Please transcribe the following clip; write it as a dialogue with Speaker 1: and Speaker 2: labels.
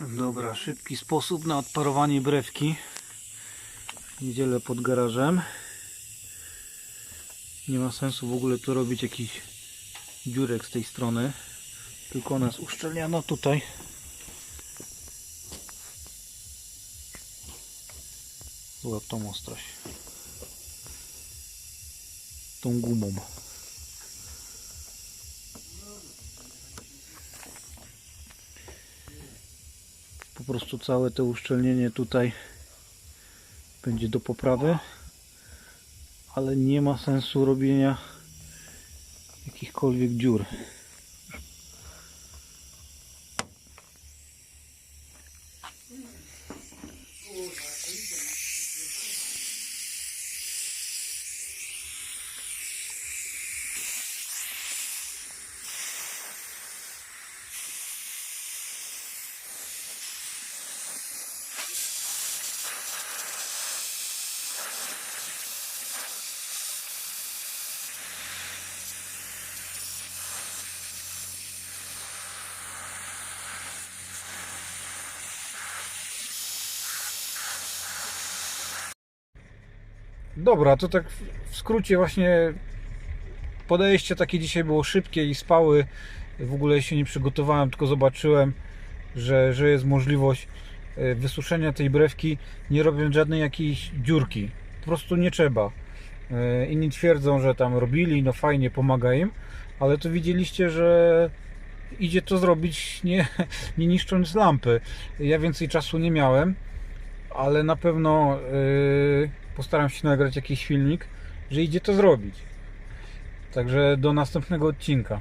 Speaker 1: Dobra, szybki sposób na odparowanie brewki. Niedzielę pod garażem. Nie ma sensu w ogóle tu robić jakiś dziurek z tej strony. Tylko ona jest uszczelniana tutaj. Złap tą ostrość. Tą gumą. Po prostu całe to uszczelnienie tutaj będzie do poprawy ale nie ma sensu robienia jakichkolwiek dziur Dobra, to tak w- skrócie właśnie podejście takie dzisiaj było szybkie i spały. W ogóle się nie przygotowałem, tylko zobaczyłem, że, że jest możliwość e, wysuszenia tej brewki, nie robiąc żadnej jakiejś dziurki. Po prostu nie trzeba. E, Inni twierdzą, że tam robili, no fajnie, pomaga im, ale to widzieliście, że idzie to zrobić nie, nie niszcząc lampy. Ja więcej czasu nie miałem, ale na pewno yy, postaram się nagrać jakiś filmik, że idzie to zrobić. Także do następnego odcinka.